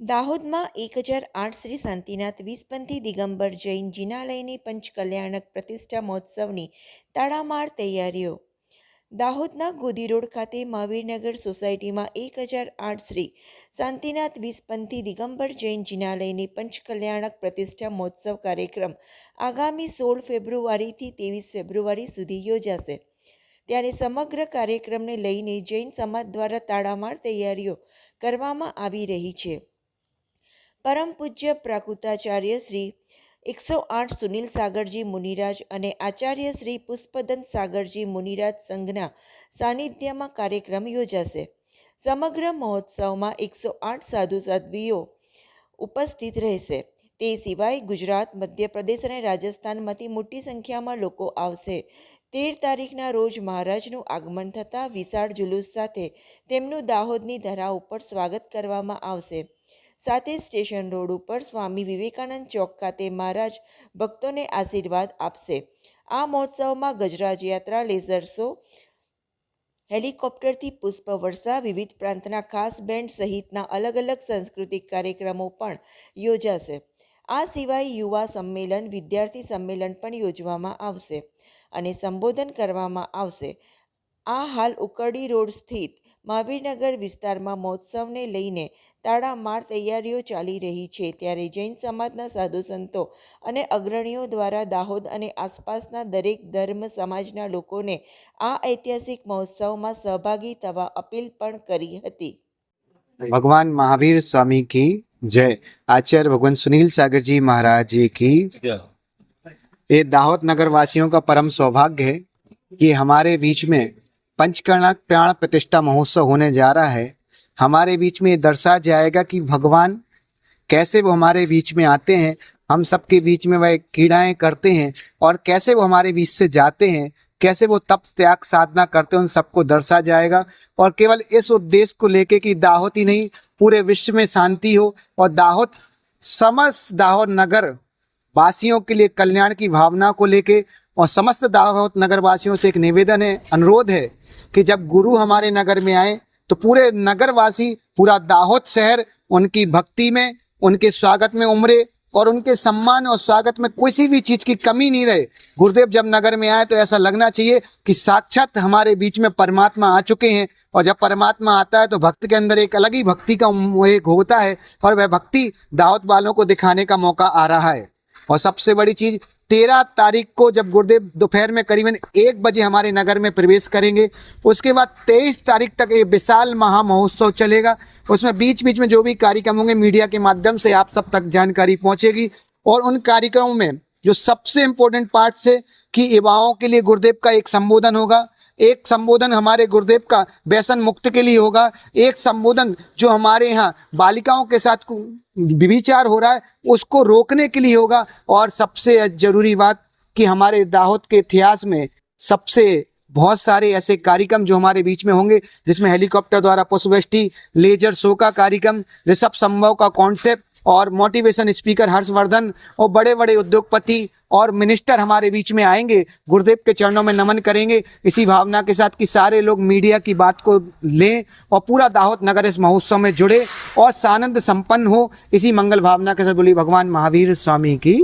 દાહોદમાં એક હજાર આઠ શ્રી શાંતિનાથ વીસપંથી દિગંબર જૈન જિનાલયની પંચકલ્યાણક પ્રતિષ્ઠા મહોત્સવની તાળામાર તૈયારીઓ. દાહોદના ગોધી રોડ ખાતે મહાવીરનગર સોસાયટીમાં એક હજાર આઠ શ્રી શાંતિનાથ વીસપંથી દિગંબર જૈન જિનાલયની પંચકલ્યાણક પ્રતિષ્ઠા મહોત્સવ કાર્યક્રમ આગામી સોળ ફેબ્રુઆરીથી ત્રેવીસ ફેબ્રુઆરી સુધી યોજાશે. ત્યારે સમગ્ર કાર્યક્રમને લઈને જૈન સમાજ દ્વારા તાળામાર તૈયારીઓ કરવામાં આવી રહી છે. પરમ પૂજ્ય પ્રાકૃતાચાર્ય શ્રી એકસો આઠ સુનિલ સાગરજી મુનિરાજ અને આચાર્ય શ્રી પુષ્પદંત સાગરજી મુનિરાજ સંઘના સાનિધ્યમાં કાર્યક્રમ યોજાશે. સમગ્ર મહોત્સવમાં એકસો આઠ સાધુ સાધ્વીઓ ઉપસ્થિત રહેશે. તે સિવાય ગુજરાત, મધ્યપ્રદેશ અને રાજસ્થાનમાંથી મોટી સંખ્યામાં લોકો આવશે. તેર તારીખના રોજ મહારાજનું આગમન થતાં વિશાળ જુલુસ સાથે તેમનું દાહોદની ધરા ઉપર સ્વાગત કરવામાં આવશે. સાથે સ્ટેશન રોડ ઉપર સ્વામી વિવેકાનંદ ચોક ખાતે મહારાજ ભક્તોને આશીર્વાદ આપશે. આ મહોત્સવમાં ગજરાજ યાત્રા, લેઝર શો, હેલિકોપ્ટરથી પુષ્પ વર્ષા, વિવિધ પ્રાંતના ખાસ બેન્ડ સહિતના અલગ અલગ સાંસ્કૃતિક કાર્યક્રમો પણ યોજાશે. આ સિવાય યુવા સંમેલન, વિદ્યાર્થી સંમેલન પણ યોજવામાં આવશે અને સંબોધન કરવામાં આવશે. આ હાલ ઉકરડી રોડ સ્થિત મહાવીરનગર વિસ્તારમાં મહોત્સવને લઈને તાળામાર તૈયારીઓ ચાલી રહી છે ત્યારે જૈન સમાજના સાધુ સંતો અને અગ્રણીઓ દ્વારા દાહોદ અને આસપાસના દરેક ધર્મ સમાજના લોકોને આ ઐતિહાસિક મહોત્સવમાં સહભાગી થવા અપીલ પણ કરી હતી भगवान महावीर स्वामी की जय आचार्य भगवान सुनील सागर जी महाराज जी की ये दाहोद नगर वासियों का परम सौभाग्य है कि हमारे बीच में पंचकर्ण प्राण प्रतिष्ठा महोत्सव होने जा रहा है। हमारे बीच में दर्शा जाएगा कि भगवान कैसे वो हमारे बीच में आते हैं। हम सबके बीच में वह क्रीड़ाएँ करते हैं और कैसे वो हमारे बीच से जाते हैं। कैसे वो तप त्याग साधना करते हैं, उन सबको दर्शा जाएगा। और केवल इस उद्देश्य को लेके कि दाहोद ही नहीं, पूरे विश्व में शांति हो और दाहोद समस्त दाहोद नगर वासियों के लिए कल्याण की भावना को लेके और समस्त दाहोद नगर वासियों से एक निवेदन है, अनुरोध है कि जब गुरु हमारे नगर में आए तो पूरे नगरवासी, पूरा दाहोद शहर उनकी भक्ति में, उनके स्वागत में उमरे और उनके सम्मान और स्वागत में किसी भी चीज़ की कमी नहीं रहे। गुरुदेव जब नगर में आए तो ऐसा लगना चाहिए कि साक्षात हमारे बीच में परमात्मा आ चुके हैं और जब परमात्मा आता है तो भक्त के अंदर एक अलग ही भक्ति का एक होता है और वह भक्ति दावत वालों को दिखाने का मौका आ रहा है। और सबसे बड़ी चीज़, तेरह तारीख को जब गुरुदेव दोपहर में करीबन एक बजे हमारे नगर में प्रवेश करेंगे, उसके बाद तेईस तारीख तक ये विशाल महा महोत्सव चलेगा। उसमें बीच बीच में जो भी कार्यक्रम होंगे, मीडिया के माध्यम से आप सब तक जानकारी पहुंचेगी। और उन कार्यक्रमों में जो सबसे इम्पोर्टेंट पार्ट से कि युवाओं के लिए गुरुदेव का एक संबोधन होगा एक संबोधन हमारे गुरुदेव का व्यसन मुक्त के लिए होगा। एक संबोधन जो हमारे यहाँ बालिकाओं के साथ विचार हो रहा है, उसको रोकने के लिए होगा। और सबसे ज़रूरी बात कि हमारे दाहोद के इतिहास में सबसे बहुत सारे ऐसे कार्यक्रम जो हमारे बीच में होंगे, जिसमें हेलीकॉप्टर द्वारा पुष्पवृष्टि, लेजर शो का कार्यक्रम, ऋषभ संभव का कॉन्सेप्ट और मोटिवेशन स्पीकर हर्षवर्धन और बड़े बड़े उद्योगपति और मिनिस्टर हमारे बीच में आएँगे, गुरुदेव के चरणों में नमन करेंगे। इसी भावना के साथ कि सारे लोग मीडिया की बात को लें और पूरा दाहोद नगर इस महोत्सव में जुड़े और सानंद संपन्न हो, इसी मंगल भावना के साथ बोली भगवान महावीर स्वामी की